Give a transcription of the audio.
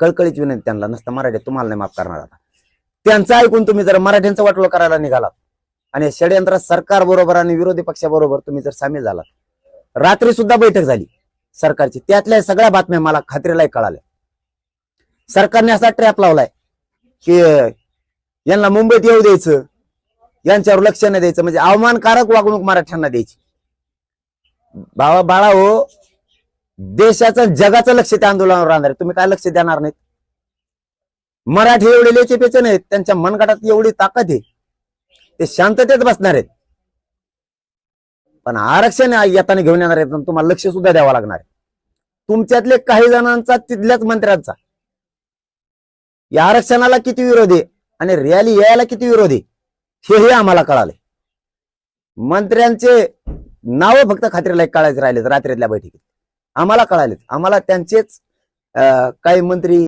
कळकळीची विनंती त्यांना नसतं मराठी तुम्हाला नाही माफ करणार आता. त्यांचं ऐकून तुम्ही जर मराठ्यांचं वाटोळ करायला निघालात आणि षडयंत्र सरकार बरोबर आणि विरोधी पक्षाबरोबर तुम्ही जर सामील झालात रात्री सुद्धा बैठक झाली. सरकारची त्यातल्या सगळ्या बातम्या मला खात्रीलाही कळाल्या. सरकारने असा ट्रॅप लावलाय की यांना मुंबईत येऊ द्यायचं यांच्यावर लक्ष नाही द्यायचं म्हणजे अवमानकारक वागणूक मराठ्यांना द्यायची. बाबा बाळा हो देशाचं जगाचं लक्ष त्या आंदोलनावर राहणार आहे. तुम्ही काय लक्ष देणार नाहीत? मराठी एवढे लेचेपेचे नाहीत. त्यांच्या मनगटात एवढी ताकद आहे. ते शांततेत बसणार आहेत. पण आरक्षण येताना घेऊन येणार आहेत आणि तुम्हाला लक्ष सुद्धा द्यावं लागणार आहे. तुमच्यातले काही जणांचा तिथल्याच मंत्र्यांचा. या आरक्षणाला किती विरोध आहे आणि रॅली यायला किती विरोध आहे हेही आम्हाला कळाले मंत्र्यांचे नाव फक्त खात्रीला कळायचं राहिलेत रात्रीतल्या बैठकीत. आम्हाला कळालेत. आम्हाला त्यांचेच काही मंत्री